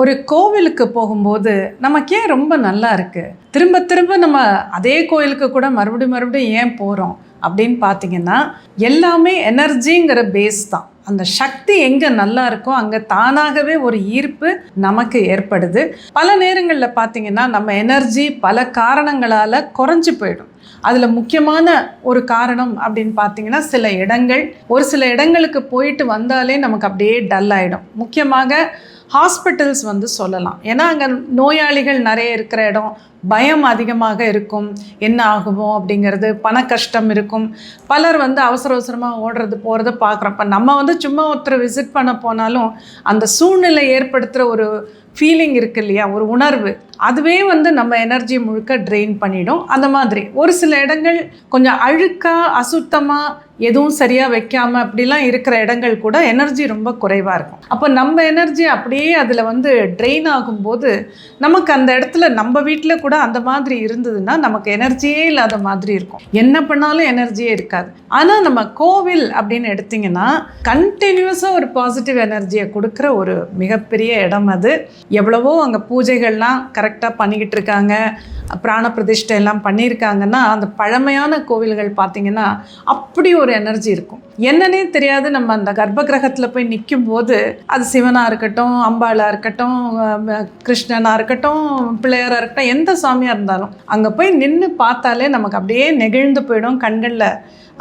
ஒரு கோவிலுக்கு போகும்போது நமக்கே ரொம்ப நல்லா இருக்குது திரும்ப திரும்ப நம்ம அதே கோயிலுக்கு கூட மறுபடியும் மறுபடியும் ஏன் போகிறோம் அப்படின்னு பார்த்தீங்கன்னா எல்லாமே எனர்ஜிங்கிற பேஸ் தான். அந்த சக்தி எங்கே நல்லா இருக்கோ அங்கே தானாகவே ஒரு ஈர்ப்பு நமக்கு ஏற்படுது. பல நேரங்களில் பார்த்தீங்கன்னா நம்ம எனர்ஜி பல காரணங்களால் குறைஞ்சி போயிடும். அதில் முக்கியமான ஒரு காரணம் அப்படின்னு பார்த்தீங்கன்னா சில இடங்கள். ஒரு சில இடங்களுக்கு போயிட்டு வந்தாலே நமக்கு அப்படியே டல் ஆகிடும் முக்கியமாக ஹாஸ்பிட்டல்ஸ் வந்து சொல்லலாம். ஏன்னா அங்கே நோயாளிகள் நிறைய இருக்கிற இடம் பயம் அதிகமாக இருக்கும். என்ன ஆகுமோ அப்படிங்கிறது பண கஷ்டம் இருக்கும். பலர் வந்து அவசர அவசரமாக ஓடுறது போகிறத பார்க்குறோம் இப்போ நம்ம வந்து சும்மா ஒருத்தர் விசிட் பண்ண போனாலும் அந்த சூழ்நிலை ஏற்படுத்துகிற ஒரு ஃபீலிங் இருக்கு இல்லையா? ஒரு உணர்வு. அதுவே வந்து நம்ம எனர்ஜி முழுக்க ட்ரெயின் பண்ணிடும். அந்த மாதிரி. ஒரு சில இடங்கள் கொஞ்சம் அழுக்காக அசுத்தமாக எதுவும் சரியாக வைக்காமல் அப்படிலாம் இருக்கிற இடங்கள் கூட எனர்ஜி ரொம்ப குறைவாக இருக்கும். அப்போ நம்ம எனர்ஜி அப்படியே அதில் வந்து ட்ரெயின் ஆகும்போது நமக்கு அந்த இடத்துல நம்ம வீட்டில் கூட கூட அந்த மாதிரி இருந்ததுன்னா நமக்கு எனர்ஜியே இல்லாத மாதிரி இருக்கும். என்ன பண்ணாலும் எனர்ஜியே இருக்காது. ஆனால் நம்ம கோவில் அப்படின்னு எடுத்திங்கன்னா கண்டினியூஸாக ஒரு பாசிட்டிவ் எனர்ஜியை கொடுக்குற ஒரு மிகப்பெரிய இடம் அது. எவ்வளவோ அங்கே பூஜைகள்லாம் கரெக்டாக பண்ணிக்கிட்டு இருக்காங்க. பிராண பிரதிஷ்டை எல்லாம் பண்ணியிருக்காங்கன்னா அந்த பழமையான கோவில்கள் பார்த்திங்கன்னா அப்படி ஒரு எனர்ஜி இருக்கும். என்னன்னே தெரியாது. நம்ம அந்த கர்ப்ப கிரகத்தில் போய் நிற்கும் போது அது சிவனாக இருக்கட்டும் அம்பாளாக இருக்கட்டும் கிருஷ்ணனாக இருக்கட்டும் பிள்ளையாராக இருக்கட்டும் எந்த சாமியாக இருந்தாலும் அங்கே போய் நின்று பார்த்தாலே நமக்கு அப்படியே நெகிழ்ந்து போயிடும். கண்களில்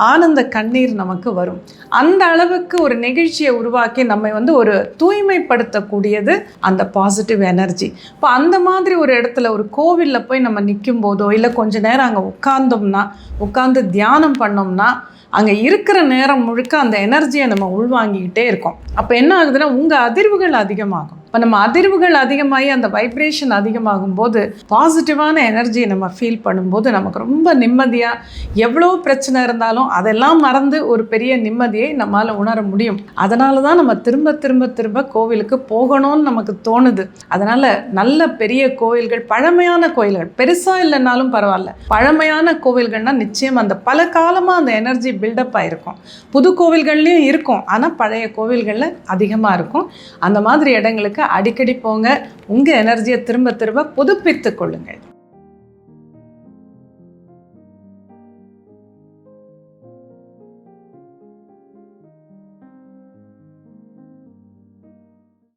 ஆனந்த கண்ணீர் நமக்கு வரும். அந்த அளவுக்கு ஒரு நெகிழ்ச்சியை உருவாக்கி நம்மை வந்து ஒரு தூய்மைப்படுத்தக்கூடியது அந்த பாசிட்டிவ் எனர்ஜி இப்போ அந்த மாதிரி ஒரு இடத்துல ஒரு கோவிலில் போய் நம்ம நிற்கும் போதோ இல்லை கொஞ்ச நேரம் அங்கே உட்கார்ந்தோம்னா உட்காந்து தியானம் பண்ணோம்னா அங்கே இருக்கிற நேரம் முழுக்க அந்த எனர்ஜியை நம்ம உள்வாங்கிக்கிட்டே இருக்கோம். அப்போ என்ன ஆகுதுன்னா உங்கள் அதிர்வுகள் அதிகமாகும். இப்போ நம்ம அதிர்வுகள் அதிகமாகி அந்த வைப்ரேஷன் அதிகமாகும் போது பாசிட்டிவான எனர்ஜியை நம்ம ஃபீல் பண்ணும்போது நமக்கு ரொம்ப நிம்மதியாக எவ்வளோ பிரச்சனை இருந்தாலும் அதெல்லாம் மறந்து ஒரு பெரிய நிம்மதியை நம்மால் உணர முடியும். அதனால தான் நம்ம திரும்ப திரும்ப திரும்ப கோவிலுக்கு போகணும்னு நமக்கு தோணுது. அதனால் நல்ல பெரிய கோவில்கள் பழமையான கோயில்கள் பெருசாக இல்லைனாலும் பரவாயில்ல. பழமையான கோவில்கள்னால் நிச்சயம் அந்த பல காலமாக அந்த எனர்ஜி பில்டப் ஆகிருக்கும் புது கோவில்கள்லேயும் இருக்கும். ஆனால் பழைய கோவில்களில் அதிகமாக இருக்கும். அந்த மாதிரி இடங்களுக்கு அடிக்கடி போங்க. உங்கள் எனர்ஜியை திரும்ப திரும்ப புதுப்பித்துக் கொள்ளுங்கள்.